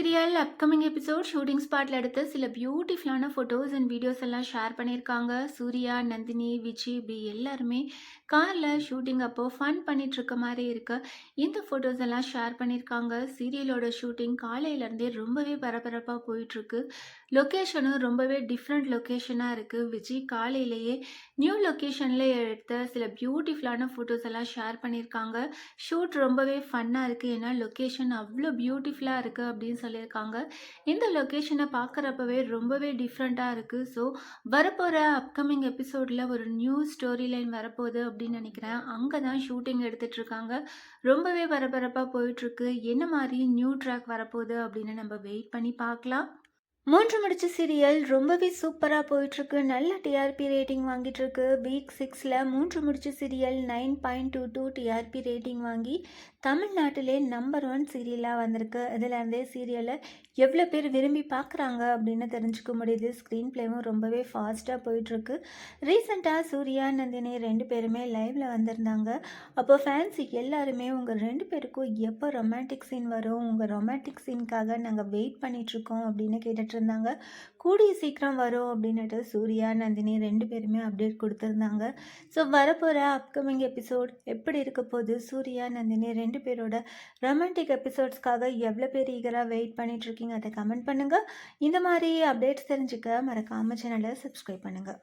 Upcoming episode shooting ஸ்பாட்டில் எடுத்த சில பியூட்டிஃபுல்லான ஃபோட்டோஸ் அண்ட் வீடியோஸ் எல்லாம் ஷேர் பண்ணியிருக்காங்க. சூர்யா நந்தினி விஜி இப்படி எல்லாருமே காரில் ஷூட்டிங் அப்போ ஃபன் பண்ணிட்டு இருக்க மாதிரி இருக்கு. இந்த ஃபோட்டோஸ் எல்லாம் ஷேர் பண்ணியிருக்காங்க. சீரியலோட ஷூட்டிங் காலையிலேருந்தே ரொம்பவே பரபரப்பாக போயிட்டுருக்கு லொக்கேஷனும் ரொம்பவே டிஃப்ரெண்ட் லொக்கேஷனாக இருக்குது விஜய் காலையிலேயே நியூ லொக்கேஷனில் எடுத்த சில பியூட்டிஃபுல்லான ஃபோட்டோஸ் எல்லாம் ஷேர் பண்ணியிருக்காங்க. ஷூட் ரொம்பவே ஃபன்னாக இருக்குது ஏன்னா லொக்கேஷன் அவ்வளோ பியூட்டிஃபுல்லாக இருக்குது அப்படின்னு சொல்லி சொல்லியிருக்காங்க. இந்த லொக்கேஷனை பார்க்குறப்பவே ரொம்பவே டிஃப்ரெண்ட்டாக இருக்குது ஸோ வரப்போகிற அப்கமிங் எபிசோடில் ஒரு நியூ ஸ்டோரி லைன் வரப்போகுது அப்படின்னு நினைக்கிறேன். அங்கே தான் ஷூட்டிங் எடுத்துட்டு இருக்காங்க ரொம்பவே பரபரப்பாக போயிட்டுருக்கு. என்ன மாதிரி நியூ ட்ராக் வரப்போகுது அப்படின்னு நம்ம வெயிட் பண்ணி பார்க்கலாம். மூன்று முடிச்ச சீரியல் ரொம்பவே சூப்பராக போயிட்டுருக்கு. நல்ல டிஆர்பி ரேட்டிங் வாங்கிட்டு இருக்கு வீக் சிக்ஸில் மூன்று முடிச்ச serial nine point two two TRP rating வாங்கி தமிழ்நாட்டிலே நம்பர் ஒன் சீரியலாக வந்திருக்கு. இதுலேருந்தே சீரியலை எவ்வளோ பேர் விரும்பி பார்க்குறாங்க அப்படின்னு தெரிஞ்சுக்க முடியுது. ஸ்க்ரீன் ப்ளேவும் ரொம்பவே ஃபாஸ்ட்டாக போயிட்டுருக்கு. ரீசெண்டாக சூர்யா நந்தினி ரெண்டு பேருமே லைவில் வந்திருந்தாங்க. அப்போ ஃபேன்ஸ் எல்லாருமே உங்கள் ரெண்டு பேருக்கும் எப்போ ரொமான்டிக் சீன் வரும்? உங்கள் ரொமான்டிக் சீனுக்காக நாங்கள் வெயிட் பண்ணிகிட்ருக்கோம் அப்படின்னு கேட்டுட்டு இருந்தாங்க கூடிய சீக்கிரம் வரும் அப்படின்னுட்டு சூர்யா நந்தினி ரெண்டு பேருமே அப்டேட் கொடுத்துருந்தாங்க. ஸோ வரப்போகிற அப்கமிங் எபிசோட் எப்படி இருக்க போகுது? சூர்யா நந்தினி ரெண்டு பேரோட ரொமான்டிக் எபிசோட்ஸ்க்காக எவ்வளோ பேர் ஈகராக வெயிட் பண்ணிகிட்ருக்கீங்க அதை கமெண்ட் பண்ணுங்கள் இந்த மாதிரி அப்டேட்ஸ் தெரிஞ்சுக்க மறக்காம சேனலை சப்ஸ்கிரைப் பண்ணுங்கள்